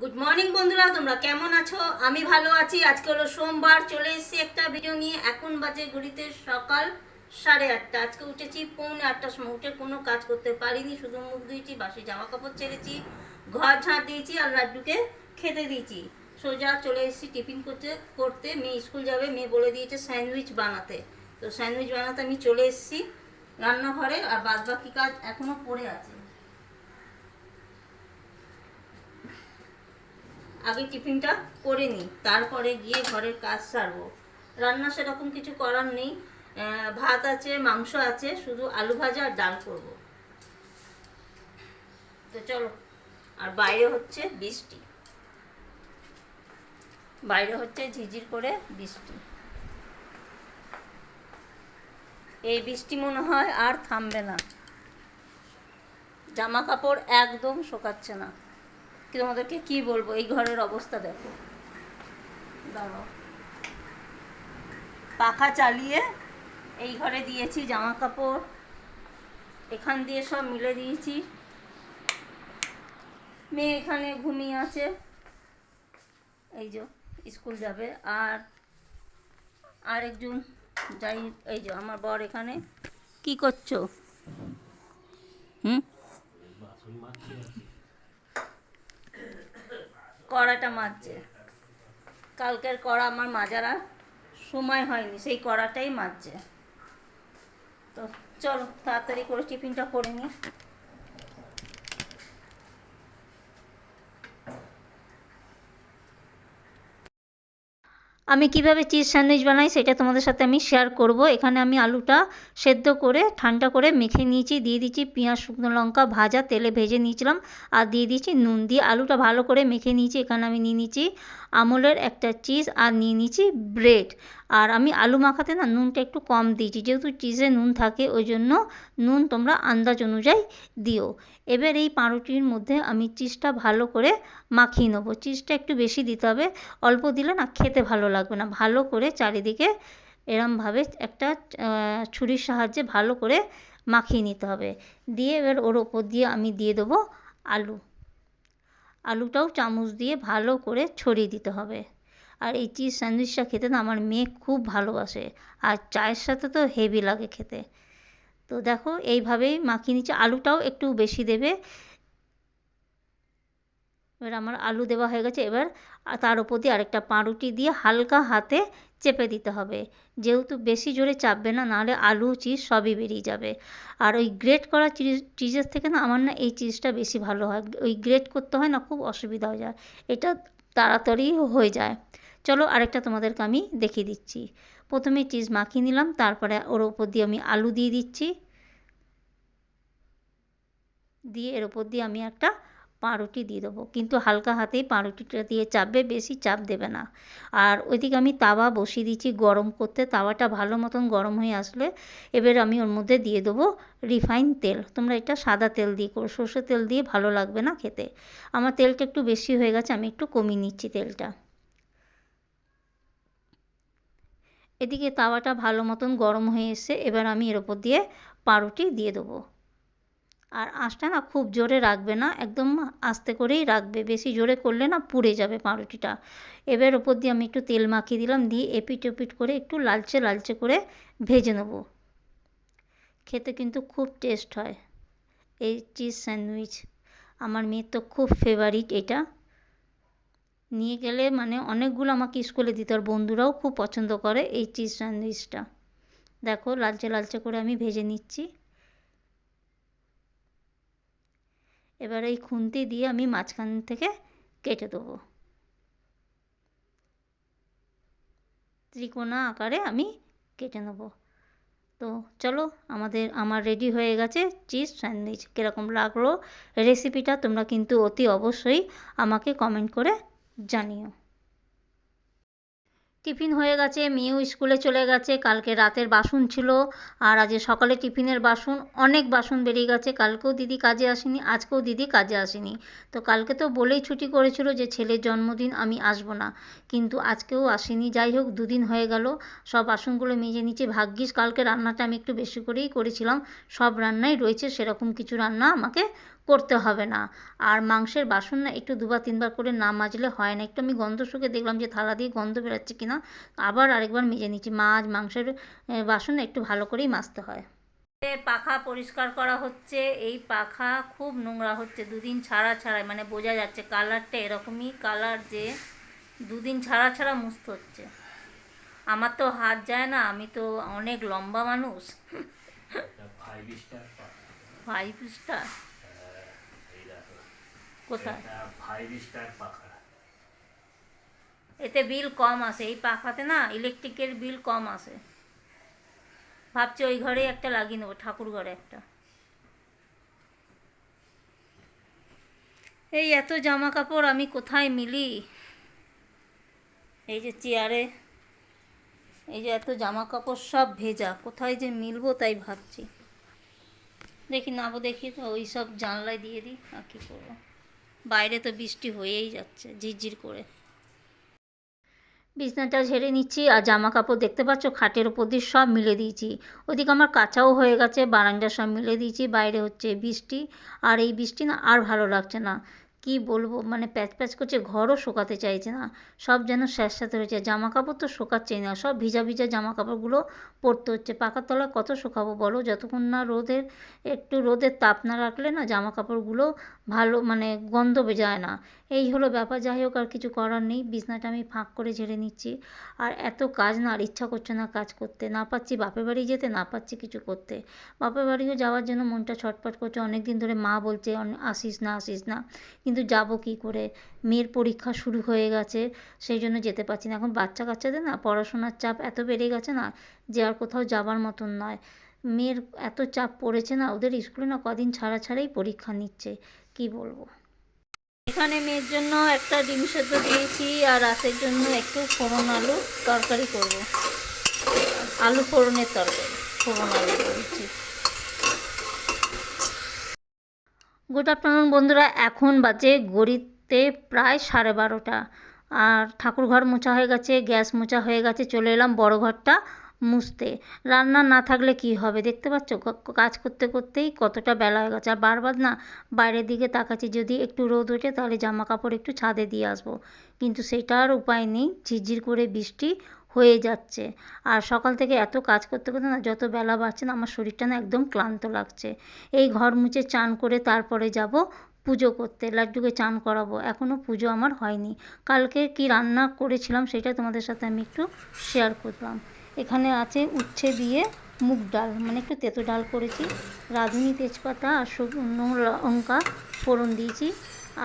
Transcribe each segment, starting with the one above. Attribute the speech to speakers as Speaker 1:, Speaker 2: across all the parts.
Speaker 1: Good morning বন্ধুরা, তোমরা কেমন আছো? আমি ভালো আছি। আজকে হলো সোমবার, চলে এসেছি একটা ভিডিও নিয়ে। এখন বাজে ঘড়িতে সকাল সাড়ে আটটা। আজকে উঠেছি পৌনে আটটার সময়। উঠে কোনো কাজ করতে পারিনি। শুধু মুখ ধুয়েছি, বাসে জামা কাপড় ছেড়েছি, ঘর ঝাঁট দিয়েছি আর লাড্ডুকে খেতে দিয়েছি। সোজা চলে এসেছি টিফিন করতে করতে। মেয়ে স্কুল যাবে। মেয়ে বলে দিয়েছে স্যান্ডউইচ বানাতে। তো স্যান্ডউইচ বানাতে আমি চলে এসেছি রান্নাঘরে। আর বাদ বাকি কাজ এখনও পড়ে আছে। আগে টিফিনটা করে নিই, তারপরে গিয়ে ঘরের কাজ সারবো। রান্না সেরকম কিছু করার নেই। ভাত আছে, মাংস আছে, শুধু আলু ভাজা আর ডাল করব। তো চলো, আর বাইরে হচ্ছে বৃষ্টি। বাইরে হচ্ছে ঝিঝির করে বৃষ্টি। এই বৃষ্টি মনে হয় আর থামবে না। জামা কাপড় একদম শোকাচ্ছে না। তোমাদেরকে কি বলব? এই ঘরের অবস্থা দেখো। পাখা চালিয়ে এই ঘরে দিয়েছি জামা কাপড় এখান দিয়ে সব মিলে দিয়েছি। মেয়ে এখানে ঘুমিয়ে আছে। এই যে, স্কুল যাবে। আর আরেকজন যাই, এই যে আমার বর এখানে। কি করছ? হুম? কড়াটা মাজছে। কালকের কড়া আমার মাজার আর সময় হয়নি, সেই কড়াটাই মাজছে। তো চলো, তাড়াতাড়ি করে টিফিনটা করে নিই। আমি কীভাবে চিজ স্যান্ডউইচ বানাই সেটা তোমাদের সাথে আমি শেয়ার করব। এখানে আমি আলুটা সেদ্ধ করে, ঠান্ডা করে মেখে নিয়েছি। দিয়ে দিচ্ছি পেঁয়াজ, শুকনো লঙ্কা ভাজা, তেলে ভেজে নিয়েছিলাম। আর দিয়ে দিচ্ছি নুন। দিয়ে আলুটা ভালো করে মেখে নিয়েছি। এখানে আমি নিয়ে নিচ্ছি আমুলের একটা চিজ আর নিয়ে নিচ্ছি ব্রেড আর আমি আলু মাখাতে না নুনটা একটু কম দিয়েছি, যেহেতু চিজে নুন থাকে, ওই জন্য নুন তোমরা আন্দাজ অনুযায়ী দিও। এবার এই পাউরুটির মধ্যে আমি চিজটা ভালো করে মাখিয়ে নেব। চিজটা একটু বেশি দিতে হবে, অল্প দিলে না খেতে ভালো লাগবে না। ভালো করে চারিদিকে এরমভাবে একটা ছুরির সাহায্যে ভালো করে মাখিয়ে নিতে হবে। দিয়ে এবার ওর ওপর দিয়ে আমি দিয়ে দেবো আলু। আলুটাও চামচ দিয়ে ভালো করে ছড়িয়ে দিতে হবে। আর এই চিজ স্যান্ডউইচটা খেতে না আমার মেয়ে খুব ভালোবাসে। আর চায়ের সাথে তো হেভি লাগে খেতে। তো দেখো, এইভাবেই মাখিয়ে নিচ্ছে। আলুটাও একটু বেশি দেবে। এবার আমার আলু দেওয়া হয়ে গেছে। এবার তার উপর দিয়ে আরেকটা পাউরুটি দিয়ে হালকা হাতে চেপে দিতে হবে। যেহেতু বেশি জোরে চাপবে না, নাহলে আলু চিজ সবই বেরিয়ে যাবে। আর ওই গ্রেট করা চিজ, চিজের থেকে না আমার না এই চিজটা বেশি ভালো হয়। ওই গ্রেট করতে হয় না, খুব অসুবিধা হয়ে যায়। এটা তাড়াতাড়ি হয়ে যায়। চলো আরেকটা তোমাদেরকে আমি দেখিয়ে দিচ্ছি। প্রথমে চিজ মাখিয়ে নিলাম, তারপরে ওর ওপর দিয়ে আমি আলু দিয়ে দিচ্ছি। দিয়ে এর ওপর দিয়ে আমি একটা পাউরুটি দিয়ে দেবো। কিন্তু হালকা হাতেই পাউরুটিটা দিয়ে চাপবে, বেশি চাপ দেবে না। আর ওইদিকে আমি তাওয়া বসিয়ে দিচ্ছি গরম করতে। তাওয়াটা ভালো মতন গরম হয়ে আসলে এবার আমি ওর মধ্যে দিয়ে দেবো রিফাইন তেল। তোমরা এটা সাদা তেল দিয়ে করো, সর্ষের তেল দিয়ে ভালো লাগবে না খেতে। আমার তেলটা একটু বেশি হয়ে গেছে, আমি একটু কমিয়ে নিচ্ছি তেলটা। এদিকে তাওয়াটা ভালো মতন গরম হয়ে এসে এবার আমি এর ওপর দিয়ে পাউরুটি দিয়ে দেবো। আর আঁচটা না খুব জোরে রাখবে না, একদম আস্তে করেই রাখবে। বেশি জোরে করলে না পুড়ে যাবে পাউরুটিটা। এবার ওপর দিয়ে আমি একটু তেল মাখিয়ে দিলাম, দিয়ে এপিট ওপিট করে একটু লালচে লালচে করে ভেজে নেব। খেতে কিন্তু খুব টেস্ট হয়। এই চিজ স্যান্ডউইচ আমার মেয়ের তো খুব ফেভারিট এটা। নিয়ে গেলে মানে অনেকগুলো আমাকে স্কুলে দিত, আর বন্ধুরাও খুব পছন্দ করে এই চিজ স্যান্ডউইচটা দেখো লালচে লালচে করে আমি ভেজে নিচ্ছি। এবার এই খুন্তি দিয়ে আমি মাঝখান থেকে কেটে দেবো। ত্রিকোণা আকারে আমি কেটে নেব। তো চলো আমাদের, আমার রেডি হয়ে গেছে চিজ স্যান্ডউইচ কীরকম লাগল রেসিপিটা তোমরা কিন্তু অতি অবশ্যই আমাকে কমেন্ট করে জানিও। টিফিন হয়ে গেছে, মেয়েও স্কুলে চলে গেছে, কালকে রাতের বাসন ছিল আর আজ সকালে টিফিনের বাসন, অনেক বাসন বেরিয়ে গেছে, কালকেও দিদি কাজে আসেনি, আজকেও দিদি কাজে আসেনি। তো কালকে তো বলেই ছুটি করেছিল যে ছেলের জন্মদিন, আমি আসব না। কিন্তু আজকেও আসেনি, যাই হোক দুদিন হয়ে গেল, সব বাসনগুলো মেজে নিচে ভাগ্যিস, কালকে রান্নাটা আমি একটু বেশি করেই করেছিলাম, সব রান্নাই রয়েছে, সেরকম কিছু রান্না আমাকে করতে হবে না। আর মাংসের বাসন না একটু দুবার তিনবার করে না মাজলে হয় না। একটু আমি গন্ধ শুকে দেখলাম যে থালা দিয়ে গন্ধ বেরোচ্ছে কিনা। আবার আরেকবার মেজে নিচ্ছি। মাছ মাংসের বাসন না একটু ভালো করেই মাজতে হয়। এ পাখা পরিষ্কার করা হচ্ছে। এই পাখা খুব নোংরা হচ্ছে। দুদিন ছাড়া ছাড়াই মানে বোঝা যাচ্ছে কালারটা এরকমই। কালার যে দুদিন ছাড়া ছাড়া মুছতে হচ্ছে। আমার তো হাত যায় না আমি তো অনেক লম্বা মানুষ।
Speaker 2: ফাইভ স্টার
Speaker 1: ফাইভ স্টার
Speaker 2: এই দেখো
Speaker 1: কোথায়? এতে বিল কম আসে এই পাখাতে না ইলেকট্রিকের বিল কম আসে ভাবছি ওই ঘরে একটা লাগিয়ে নেব ঠাকুর ঘরে একটা। এই এত জামা কাপড় আমি কোথায় মিলি? এই যে চেয়ারে এই যে এত জামা কাপড় সব ভেজা কোথায় যে মিলবো তাই ভাবছি। দেখি নাবো দেখি তো ওই সব জানলায় দিয়ে দিই আর কী করব। বাইরে তো বৃষ্টি হয়েই যাচ্ছে, ঝিরঝির করে। বিছনাটা ঝেড়ে নিচ্ছি আর জামা কাপড় দেখতে পাচ্ছ, খাটের ওপর দিয়ে সব মিলে দিয়েছি। ওদিকে আমার কাঁচাও হয়ে গেছে বারান্দা সব মিলে দিয়েছি, বাইরে হচ্ছে বৃষ্টি। আর এই বৃষ্টি না আর ভালো লাগছে না। কি বলব? মানে প্যাচ প্যাচ করছে, ঘরও শোকাতে চাইছে না। সব যেন স্যাঁতস্যাঁতে রয়েছে জামা কাপড় তো শোকাচ্ছেই না। সব ভিজা ভিজা জামা কাপড়গুলো পরতে হচ্ছে। পাকার তলায় কত শোকাবো বলো? যতক্ষণ না রোদের, একটু রোদের তাপ না রাখলে না জামা কাপড়গুলো ভালো মানে গন্ধ যায় না। এই হলো ব্যাপার। যাই হোক, আর কিছু করার নেই। বিছনাটা আমি ফাঁক করে ঝেড়ে নিচ্ছি। আর এত কাজ না, আর ইচ্ছা করছে না কাজ করতে। না পাচ্ছি বাপের বাড়ি যেতে, না পাচ্ছি কিছু করতে। বাপের বাড়িও যাওয়ার জন্য মনটা ছটফট করছে। অনেক দিন ধরে মা বলছে আসিস না আসিস না। কিন্তু যাব কি করে? মেয়ের পরীক্ষা শুরু হয়ে গেছে, সেই জন্য যেতে পারছি না। এখন বাচ্চা কাচ্চাদের না পড়াশোনার চাপ এত বেড়ে গেছে না যে আর কোথাও যাবার মতন নয়। মেয়ের এত চাপ পড়েছে না, ওদের স্কুলে না কদিন ছাড়া ছাড়াই পরীক্ষা নিচ্ছে। কি বলব? এখানে মেয়ের জন্য একটা ডিম সেদ্ধ দিয়েছি আর রাতের জন্য একটু ফোড়ন আলু তরকারি করব। আলু ফোড়নের তরকারি, ফোড়ন আলু করেছি গুড আফটারনুন বন্ধুরা, এখন বাজে ঘড়িতে প্রায় সাড়ে বারোটা। আর ঠাকুর ঘর মোছা হয়ে গেছে, গ্যাস মোছা হয়ে গেছে, চলে এলাম বড় ঘরটা মুছতে। রান্না না থাকলে কি হবে? দেখতে পাচ্ছ কাজ করতে করতেই কতটা বেলা হয়ে গেছে। আর বারবার না বাইরের দিকে তাকাচ্ছি, যদি একটু রোদ ওঠে তাহলে জামা কাপড় একটু ছাদে দিয়ে আসব। কিন্তু সেটার উপায় নেই, ঝিরঝির করে বৃষ্টি হয়ে যাচ্ছে। আর সকাল থেকে এত কাজ করতে করতে না যত বেলা বাড়ছে না আমার শরীরটা না একদম ক্লান্ত লাগছে। এই ঘর মুছে চান করে তারপরে যাব পুজো করতে, লাড্ডুকে চান করাবো। এখনও পুজো আমার হয়নি। কালকে কি রান্না করেছিলাম সেটা তোমাদের সাথে আমি একটু শেয়ার করলাম। এখানে আছে উচ্ছে দিয়ে মুগ ডাল। মানে একটু তেঁতো ডাল করেছি। রাঁধুনি তেজপাতা আর শুকনো লঙ্কা ফোড়ন দিয়েছি।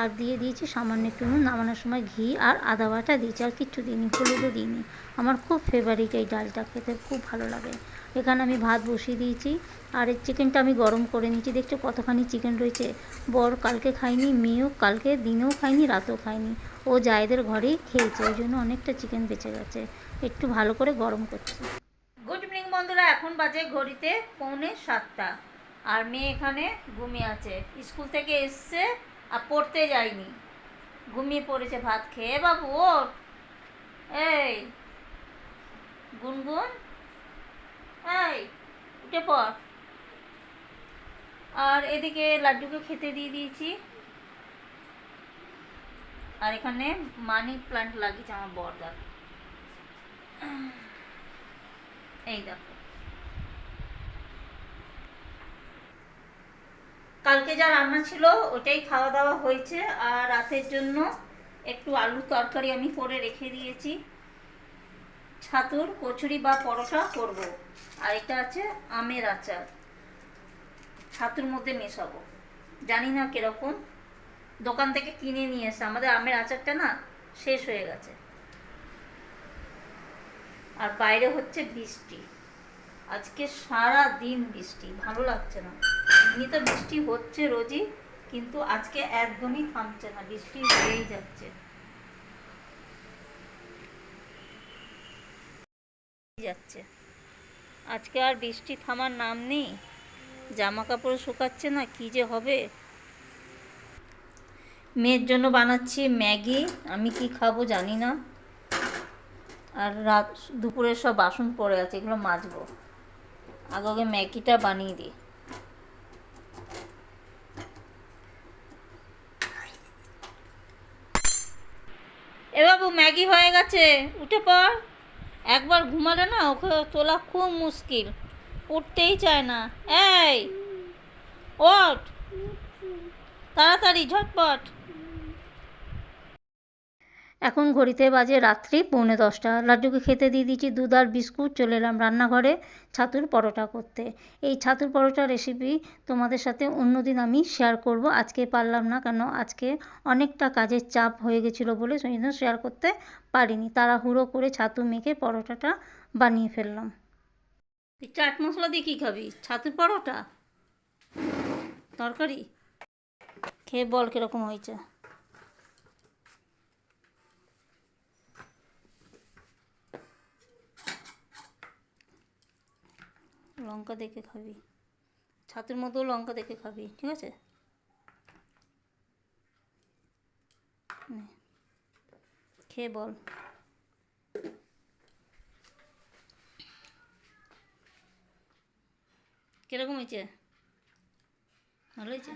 Speaker 1: আর দিয়ে দিয়েছি সামান্য একটু নুন, নামানোর সময় ঘি আর আদা বাটা দিয়েছি, আর কিচ্ছু দিইনি, হলুদও দিইনি। আমার খুব ফেভারিট এই ডালটা, খেতে খুব ভালো লাগে। এখানে আমি ভাত বসিয়ে দিয়েছি, আর এই চিকেনটা আমি গরম করে নিয়েছি। দেখছ কতখানি চিকেন রয়েছে? বর কালকে খাইনি মেয়েও কালকে দিনেও খাইনি রাতেও খাইনি ও জায়েদের ঘরেই খেয়েছে, ওই জন্য অনেকটা চিকেন বেঁচে গেছে। একটু ভালো করে গরম করছি। গুড ইভিনিং বন্ধুরা, এখন বাজে ঘড়িতে পৌনে সাতটা। আর মেয়ে এখানে ঘুমিয়ে আছে। স্কুল থেকে এসছে আর পড়তে যায়নি ঘুমিয়ে পড়েছে ভাত খেয়ে। বাবু ওর এই, গুনগুন। এই, উঠে পড়। আর এদিকে লাড্ডুকে খেতে দিয়ে দিয়েছি। আর এখানে মানি প্লান্ট লাগিয়েছে আমার বরদার এই দেখো। কালকে যা রান্না ছিল, ওটাই খাওয়া দাওয়া হয়েছে। আর রাতের জন্য একটু আলু তরকারি আমি করে রেখে দিয়েছি। ছাতুর, কচুরি বা পরোটা করব। আর এটা আছে আমের আচার। ছাতুর মধ্যে মেশাবো। জানি না কীরকম। দোকান থেকে কিনে নিয়ে এসে, আমাদের আমের আচারটা না শেষ হয়ে গেছে। আর বাইরে হচ্ছে বৃষ্টি। আজকে সারা দিন বৃষ্টি, ভালো লাগছে না। এমনি তো বৃষ্টি হচ্ছে রোজই, কিন্তু আজকে একদমই থামছে না, বৃষ্টি হয়েই যাচ্ছে। যাচ্ছে। আজকে আর বৃষ্টি থামার নাম নেই? জামা কাপড় শুকাচ্ছে না, কি যে হবে? মেয়ের জন্য বানাচ্ছি ম্যাগি, আমি কি খাব জানি না। আর রাত দুপুরের সব বাসন পড়ে আছে, এগুলো মাজবো। আগে আগে ম্যাগিটা বানিয়ে দিই এ বাবু ম্যাগি হয়ে গেছে। উঠে পড়। একবার ঘুমালে না ওকে তোলা খুব মুশকিল। উঠতেই চায় না। এই, ওঠ। তাড়াতাড়ি, ঝটপট। এখন ঘড়িতে বাজে রাত্রি, পৌনে দশটা। লাড্ডুকে খেতে দিয়ে দিয়েছি দুধ আর বিস্কুট। চলে এলাম রান্নাঘরে ছাতুর পরোটা করতে। এই ছাতুর পরোটা রেসিপি তোমাদের সাথে অন্যদিন আমি শেয়ার করব। আজকে পারলাম না কেন? আজকে অনেকটা কাজের চাপ হয়ে গেছিল বলে সেই জন্য শেয়ার করতে পারিনি। তাড়াহুড়ো করে ছাতু মেখে পরোটাটা বানিয়ে ফেললাম। চাট মশলা দিয়ে কী খাবি? ছাতুর পরোটা? তরকারি? খেয়ে বল কীরকম হয়েছে। লঙ্কা দেখে খাবি। ছাতুর মতো লঙ্কা দেখে খাবি ঠিক আছে? খেয়ে বল। কীরকম হয়েছে? ভালো হয়েছে?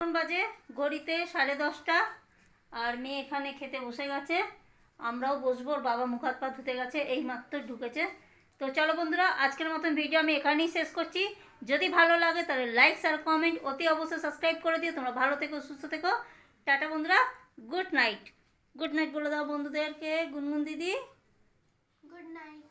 Speaker 1: বাজে ঘড়িতে সাড়ে দশটা আর মেয়ে এখানে খেতে বসে গেছে। আমরাও বসবো বাবা মুখ হাত পা ধুতে গেছে, এই মাত্র ঢুকেছে। তো চলো বন্ধুরা, আজকের মতন ভিডিও আমি এখানেই শেষ করছি। যদি ভালো লাগে তাহলে লাইক আর কমেন্ট অতি অবশ্যই সাবস্ক্রাইব করে দিও। তোমরা ভালো থেকো, সুস্থ থেকো। টাটা বন্ধুরা গুড নাইট গুড নাইট বলে দাও বন্ধুদেরকে। গুনগুন দিদি।
Speaker 3: Good night